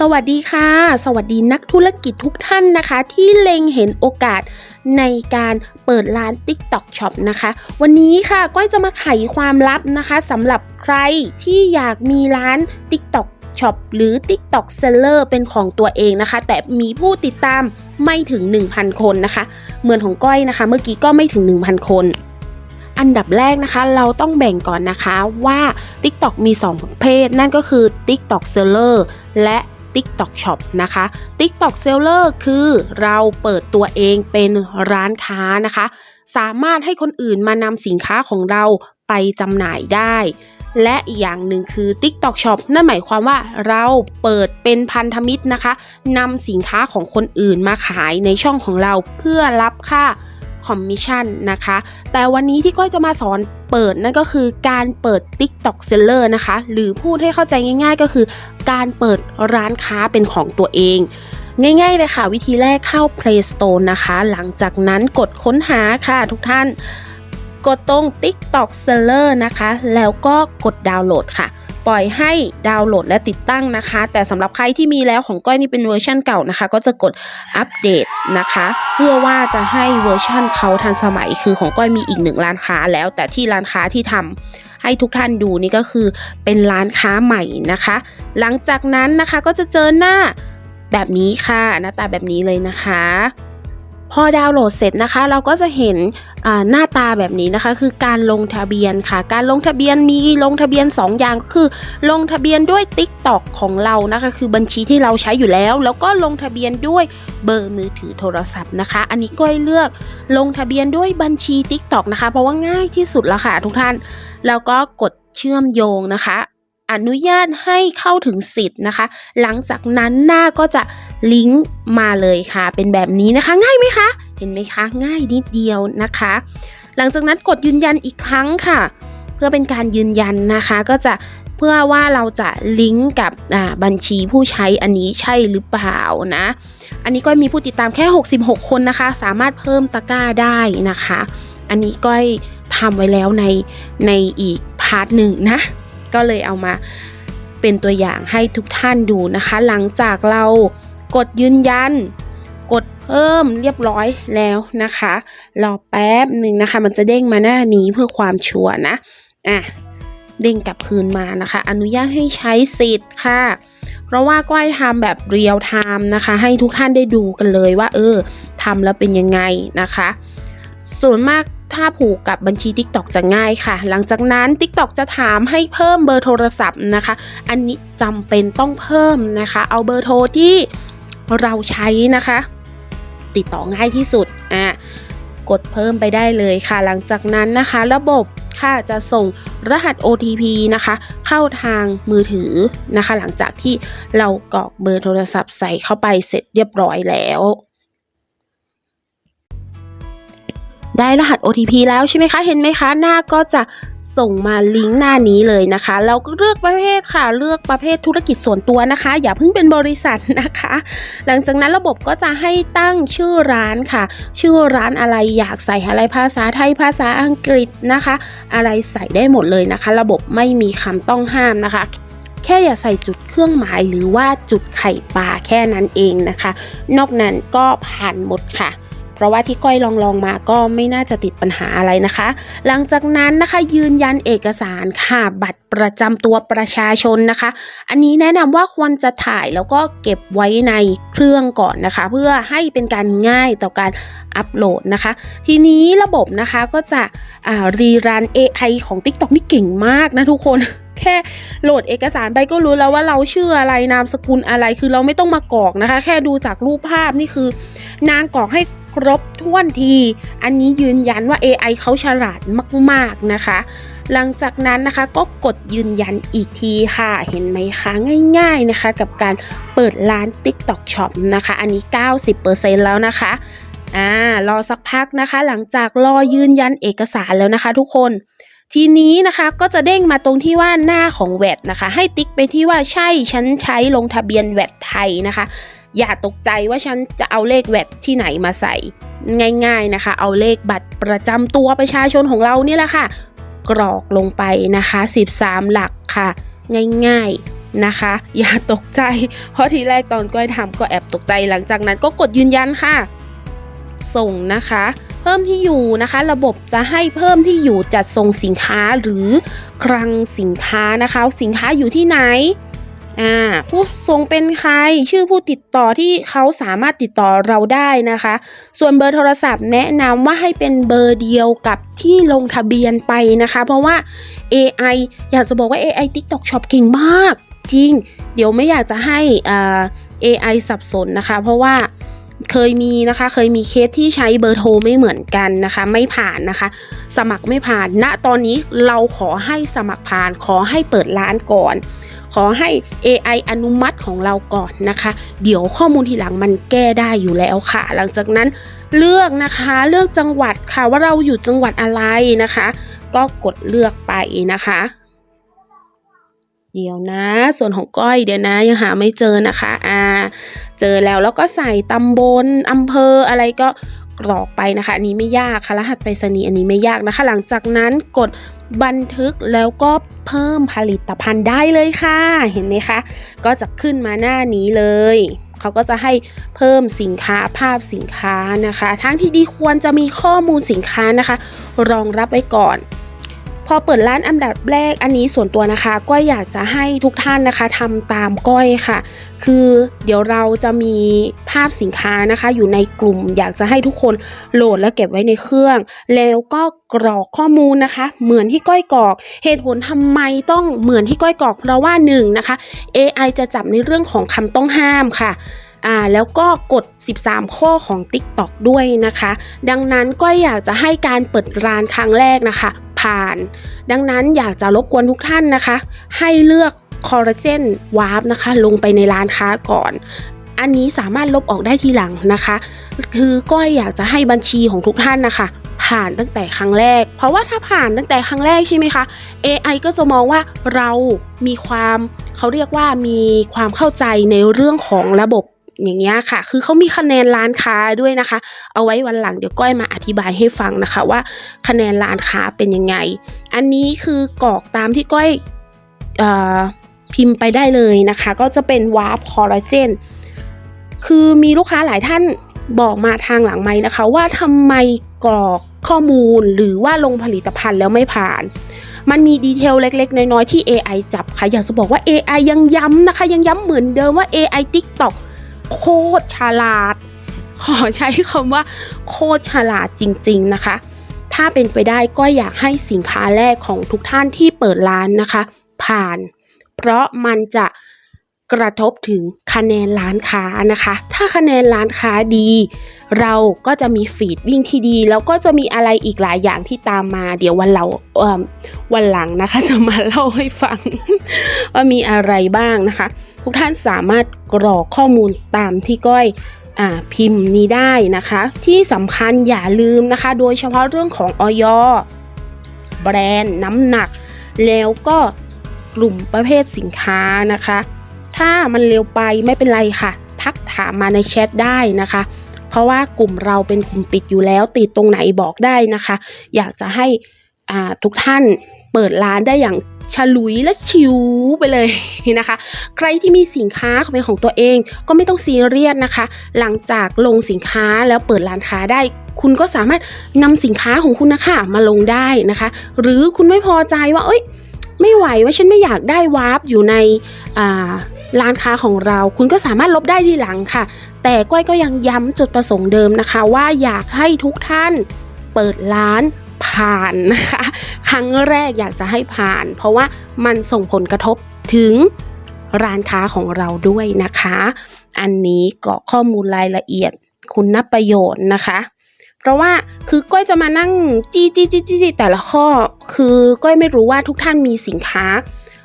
สวัสดีค่ะ สวัสดีนักธุรกิจทุกท่านนะคะ ที่เล็งเห็นโอกาสในการเปิดร้าน TikTok Shop นะคะ วันนี้ค่ะก้อยจะมาไขความลับนะคะสำหรับใครที่อยากมีร้าน TikTok Shop หรือ TikTok Seller เป็นของตัวเองนะคะ แต่มีผู้ติดตามไม่ถึง 1,000 คนนะคะ เหมือนของก้อยนะคะ เมื่อกี้ก็ไม่ถึง 1,000 คนอันดับแรกนะคะ เราต้องแบ่งก่อนนะคะว่า TikTok มี 2 ประเภท นั่นก็คือ TikTok Seller และ TikTok Shop นะคะ TikTok Seller คือเราเปิดตัวเองเป็นร้านค้านะคะ สามารถให้คนอื่นมานำสินค้าของเราไปจำหน่ายได้ และอีกอย่างหนึ่งคือ TikTok Shop นั่นหมายความว่าเราเปิดเป็นพันธมิตรนะคะนำสินค้าของคนอื่นมาขายในช่องของเราเพื่อรับค่าคอมมิชชั่นนะคะ แต่วันนี้ที่ก้อยจะมาสอน เปิดนั่นก็คือการเปิด TikTok Seller นะคะ หรือพูดให้เข้าใจง่าย ๆ ก็คือ การเปิดร้านค้าเป็นของตัวเอง ง่ายๆเลยค่ะ วิธีแรกเข้า Play Store นะคะ หลังจากนั้นกดค้นหาค่ะทุกท่าน กดตรง TikTok Seller นะคะ แล้วก็กดดาวน์โหลดค่ะ ปล่อยให้ดาวน์โหลดและติดตั้งนะคะ แต่สำหรับใครที่มีแล้วของก้อยนี่เป็นเวอร์ชันเก่านะคะ ก็จะกดอัปเดตนะคะ เพื่อว่าจะให้เวอร์ชันเขาทันสมัยคือของก้อยมีอีกหนึ่งร้านค้าแล้ว แต่ที่ร้านค้าที่ทำให้ทุกท่านดูนี่ก็คือเป็นร้านค้าใหม่นะคะ หลังจากนั้นนะคะก็จะเจอหน้าแบบนี้ค่ะ หน้าตาแบบนี้เลยนะคะ พอดาวน์โหลดเสร็จนะคะ เราก็จะเห็นหน้าตาแบบนี้นะคะ คือการลงทะเบียนค่ะ การลงทะเบียนมีลงทะเบียน 2 อย่างก็คือ ลงทะเบียนด้วย TikTok ของเรานะคะ คือบัญชีที่เราใช้อยู่แล้ว แล้วก็ลงทะเบียนด้วยเบอร์มือถือโทรศัพท์นะคะ อันนี้ก้อยเลือกลงทะเบียนด้วยบัญชี TikTok นะคะ เพราะว่าง่ายที่สุดแล้วค่ะทุกท่าน แล้วก็กดเชื่อมโยงนะคะ อนุญาตให้เข้าถึงสิทธิ์นะคะ หลังจากนั้นหน้าก็จะลิงก์มาเลยค่ะ เป็นแบบนี้นะคะ ง่ายไหมคะ เห็นไหมคะ ง่ายนิดเดียวนะคะ หลังจากนั้นกดยืนยันอีกครั้งค่ะ เพื่อเป็นการยืนยันนะคะ ก็จะเพื่อว่าเราจะลิงก์กับอ่าบัญชีผู้ใช้อันนี้ใช่หรือเปล่านะ อันนี้ก็มีผู้ติดตามแค่ 66 คนนะคะ สามารถเพิ่มตะกร้าได้นะคะ อันนี้ก้อยทำไว้แล้วในในอีกพาร์ทหนึ่งนะ ก็เลยเอามาเป็นตัวอย่างให้ทุกท่านดูนะคะ หลังจากเรากดยืนยัน กดเพิ่มเรียบร้อยแล้วนะคะรอแป๊บหนึ่งนะคะ มันจะเด้งมาหน้านี้เพื่อความชัวร์นะอะเด้งกลับคืนมานะคะ อนุญาตให้ใช้สิทธิ์ค่ะ เพราะว่าก้อยทำแบบเรียลไทม์นะคะ ให้ทุกท่านได้ดูกันเลยว่า เออทำแล้วเป็นยังไงนะคะ ส่วนมาก ถ้าผูกกับบัญชี TikTok จะง่ายค่ะ หลังจากนั้น TikTok จะถามให้เพิ่มเบอร์โทรศัพท์นะคะ อันนี้จำเป็นต้องเพิ่มนะคะ เอาเบอร์โทรที่เราใช้นะคะ ติดต่อง่ายที่สุดอะกดเพิ่มไปได้เลยค่ะ หลังจากนั้นนะคะ ระบบค่ะจะส่งรหัส OTP นะคะ เข้าทางมือถือนะคะ หลังจากที่เรากรอกเบอร์โทรศัพท์ใส่เข้าไปเสร็จเรียบร้อยแล้ว ได้รหัส OTP แล้วใช่ไหมคะ เห็นไหมคะ หน้าก็จะส่งมาลิงก์หน้านี้เลยนะคะเราก็เลือกประเภทค่ะ เลือกประเภทธุรกิจส่วนตัวนะคะ อย่าเพิ่งเป็นบริษัทนะคะ หลังจากนั้นระบบก็จะให้ตั้งชื่อร้านค่ะ ชื่อร้านอะไรอยากใส่อะไรภาษาไทยภาษาอังกฤษนะคะ อะไรใส่ได้หมดเลยนะคะ ระบบไม่มีคำต้องห้ามนะคะแค่อย่าใส่จุดเครื่องหมายหรือว่าจุดไข่ปลาแค่นั้นเองนะคะ นอกนั้นก็ผ่านหมดค่ะ ราะว่าที่ก้อยลองลองมาก็ไม่น่าจะติดปัญหาอะไรนะคะ หลังจากนั้นนะคะยืนยันเอกสารค่ะบัตรประจำตัวประชาชนนะคะ อันนี้แนะนำว่าควรจะถ่ายแล้วก็เก็บไว้ในเครื่องก่อนนะคะ เพื่อให้เป็นการง่ายต่อการอัปโหลดนะคะ ทีนี้ระบบนะคะก็จะอ่ารีรัน AI ของ TikTok นี่เก่งมากนะทุกคนแค่โหลดเอกสารไปก็รู้แล้วว่าเราชื่ออะไรนามสกุลอะไรคือเราไม่ต้องมากรอกนะคะ แค่ดูจากรูปภาพนี่คือนางกรอกให้ ครบถ้วนที อันนี้ยืนยันว่า AI เขาฉลาดมาก ๆ นะคะ หลังจากนั้นนะคะก็กดยืนยันอีกทีค่ะ เห็นไหมคะง่าย ๆนะคะ กับการเปิดร้าน TikTok Shop นะคะ อันนี้ 90%แล้วนะคะอ่ารอสักพักนะคะ หลังจากรอยืนยันเอกสารแล้วนะคะ ทุกคนทีนี้นะคะก็จะเด้งมาตรงที่ว่าหน้าของแวดนะคะ ให้ติ๊กไปที่ว่าใช่ฉันใช้ลงทะเบียนแวดไทยนะคะ อย่าตกใจว่าฉันจะเอาเลขแวดที่ไหนมาใส่ ง่ายๆนะคะ เอาเลขบัตรประจำตัวประชาชนของเราเนี่ยแหละค่ะ กรอกลงไปนะคะ 13 หลักค่ะ ง่ายๆนะคะ อย่าตกใจ เพราะทีแรกตอนก้อยทำก็แอบตกใจหลังจากนั้นก็กดยืนยันค่ะ ส่งนะคะ เพิ่มที่อยู่นะคะ ระบบจะให้เพิ่มที่อยู่จัดส่งสินค้าหรือคลังสินค้านะคะ สินค้าอยู่ที่ไหน อ่าผู้ส่งเป็นใครชื่อผู้ติดต่อที่เขาสามารถติดต่อเราได้นะคะ ส่วนเบอร์โทรศัพท์แนะนำว่าให้เป็นเบอร์เดียวกับที่ลงทะเบียนไปนะคะ เพราะว่า AI อยากจะบอกว่า AI TikTok Shop เก่งมาก จริง เดี๋ยวไม่อยากจะให้อ่า AI สับสนนะคะ เพราะว่าเคยมีนะคะเคยมีเคสที่ใช้เบอร์โทรไม่เหมือนกันนะคะ ไม่ผ่านนะคะ สมัครไม่ผ่านณตอนนี้เราขอให้สมัครผ่านขอให้เปิดร้านก่อน ขอให้ AI อนุมัติของเราก่อนนะคะ เดี๋ยวข้อมูลทีหลังมันแก้ได้อยู่แล้วค่ะ หลังจากนั้นเลือกนะคะเลือกจังหวัดค่ะว่าเราอยู่จังหวัดอะไรนะคะ ก็กดเลือกไปนะคะ เดี๋ยวนะ ส่วนของก้อยเดี๋ยวนะยังหาไม่เจอนะคะอ่าเจอแล้วแล้วก็ใส่ตำบลอำเภออะไรก็ กรอกไปนะคะอันนี้ไม่ยากค่ะรหัสไปรษณีย์อันนี้ไม่ยากนะคะ หลังจากนั้นกดบันทึกแล้วก็เพิ่มผลิตภัณฑ์ได้เลยค่ะ เห็นไหมคะ ก็จะขึ้นมาหน้านี้เลยเขาก็จะให้เพิ่มสินค้าภาพสินค้านะคะ ทั้งที่ดีควรจะมีข้อมูลสินค้านะคะ รองรับไว้ก่อน อเปิดร้านอันดับแรกอันนี้ส่วนตัวนะคะก้อยอยากจะให้ทุกท่านนะคะทำตามก้อยค่ะ คือเดี๋ยวเราจะมีภาพสินค้านะคะ อยู่ในกลุ่ม อยากจะให้ทุกคนโหลดแล้วเก็บไว้ในเครื่อง แล้วก็กรอกข้อมูลนะคะ เหมือนที่ก้อยกรอก เหตุผลทำไมต้องเหมือนที่ก้อยกรอก เพราะว่าหนึ่งนะคะ AI จะจับในเรื่องของคำต้องห้ามค่ะอ่าแล้วก็กด 13 ข้อของ TikTok ด้วยนะคะ ดังนั้นก็อยากจะให้การเปิดร้านครั้งแรกนะคะ ผ่าน ดังนั้นอยากจะรบกวนทุกท่านนะคะ ให้เลือกคอลลาเจนวาร์ปนะคะ ลงไปในร้านค้าก่อน อันนี้สามารถลบออกได้ทีหลังนะคะ คือก้อยอยากจะให้บัญชีของทุกท่านนะคะผ่านตั้งแต่ครั้งแรก เพราะว่าถ้าผ่านตั้งแต่ครั้งแรกใช่ไหมคะ AI ก็จะมองว่าเรามีความเขาเรียกว่ามีความเข้าใจในเรื่องของระบบ อย่างเงี้ยค่ะ คือเขามีคะแนนร้านค้าด้วยนะคะ เอาไว้วันหลังเดี๋ยวก้อยมาอธิบายให้ฟังนะคะว่าคะแนนร้านค้าเป็นยังไง อันนี้คือกรอกตามที่ก้อยออพิมพ์ไปได้เลยนะคะ ก็จะเป็นวาร์ปคอลลาเจนคือมีลูกค้าหลายท่านบอกมาทางหลังไม้นะคะ ว่าทำไมกรอกข้อมูลหรือว่าลงผลิตภัณฑ์แล้วไม่ผ่าน มันมีดีเทลเล็ก ๆ น้อยๆที่ AI จับค่ะ อยากจะบอกว่า AI ยังย้ำนะคะ ยังย้ำเหมือนเดิมว่า AI TikTok โคตรฉลาด ขอใช้คำว่าโคตรฉลาดจริง ๆนะคะ ถ้าเป็นไปได้ก็อยากให้สินค้าแรกของทุกท่านที่เปิดร้านนะคะ ผ่าน เพราะมันจะ กระทบถึงคะแนนร้านค้านะคะ ถ้าคะแนนร้านค้าดี เราก็จะมีฟีดวิ่งที่ดี แล้วก็จะมีอะไรอีกหลายอย่างที่ตามมา เดี๋ยววันเราเวันหลังนะคะ จะมาเล่าให้ฟัง ว่ามีอะไรบ้างนะคะ ทุกท่านสามารถกรอกข้อมูลตามที่ก้อยอพิมพ์นี้ได้นะคะ ที่สำคัญอย่าลืมนะคะ โดยเฉพาะเรื่องของออยแบรนด์น้ำหนัก แล้วก็กลุ่มประเภทสินค้านะคะ ถ้ามันเร็วไปไม่เป็นไรค่ะ ทักถามมาในแชทได้นะคะ เพราะว่ากลุ่มเราเป็นกลุ่มปิดอยู่แล้ว ติดตรงไหนบอกได้นะคะ อยากจะให้ทุกท่านเปิดร้านได้อย่างฉลุยและชิวไปเลยนะคะ ใครที่มีสินค้าเป็นของตัวเองก็ไม่ต้องซีเรียสนะคะ หลังจากลงสินค้าแล้วเปิดร้านค้าได้ คุณก็สามารถนำสินค้าของคุณนะคะมาลงได้นะคะ หรือคุณไม่พอใจว่า เอ้ย ไม่ไหวว่าฉันไม่อยากได้วาร์ปอยู่ในอ่า ร้านค้าของเรา คุณก็สามารถลบได้ทีหลังค่ะ แต่ก้อยก็ยังย้ำจุดประสงค์เดิมนะคะ ว่าอยากให้ทุกท่านเปิดร้านผ่านนะคะ ครั้งแรกอยากจะให้ผ่าน เพราะว่ามันส่งผลกระทบถึงร้านค้าของเราด้วยนะคะ อันนี้ก็ข้อมูลรายละเอียดคุณนับประโยชน์นะคะ เพราะว่าคือก้อยจะมานั่งจี้จี้จี้จี้แต่ละข้อ คือก้อยไม่รู้ว่าทุกท่านมีสินค้า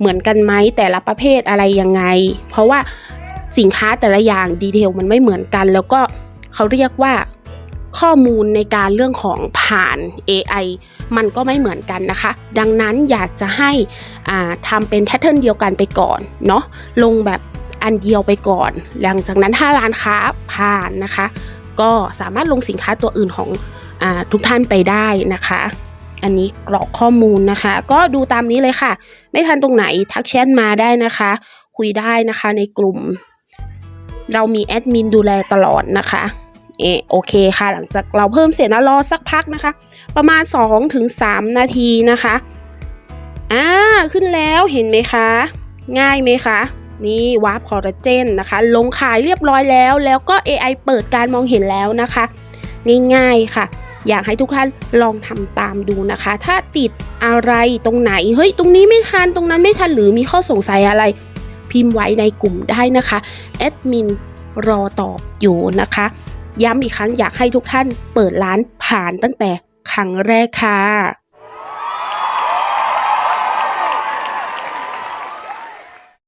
เหมือนกันไหมแต่ละประเภทอะไรยังไง เพราะว่าสินค้าแต่ละอย่างดีเทลมันไม่เหมือนกัน แล้วก็เขาเรียกว่าข้อมูลในการเรื่องของผ่าน AI มันก็ไม่เหมือนกันนะคะ ดังนั้นอยากจะให้อ่าทำเป็นแพทเทิร์นเดียวกันไปก่อนเนาะลงแบบอันเดียวไปก่อน หลังจากนั้นถ้าร้านค้าผ่านนะคะ ก็สามารถลงสินค้าตัวอื่นของอาทุกท่านไปได้นะคะ อันนี้กรอกข้อมูลนะคะ ก็ดูตามนี้เลยค่ะ ไม่ทันตรงไหนทักแชทมาได้นะคะ คุยได้นะคะในกลุ่ม เรามีแอดมินดูแลตลอดนะคะเออโอเคค่ะ หลังจากเราเพิ่มเสร็จนะรอสักพักนะคะ ประมาณ2ถึง3นาทีนะคะอ่าขึ้นแล้วเห็นไหมคะ ง่ายไหมคะนี่วาร์ปคอลลาเจนนะคะ ลงขายเรียบร้อยแล้ว แล้วก็ AI เปิดการมองเห็นแล้วนะคะ ง่ายๆค่ะ อยากให้ทุกท่านลองทำตามดูนะคะ ถ้าติดอะไรตรงไหน เฮ้ย ตรงนี้ไม่ทัน ตรงนั้นไม่ทัน หรือมีข้อสงสัยอะไร พิมพ์ไว้ในกลุ่มได้นะคะ แอดมินรอตอบอยู่นะคะ ย้ำอีกครั้งอยากให้ทุกท่านเปิดร้านผ่านตั้งแต่ครั้งแรกค่ะ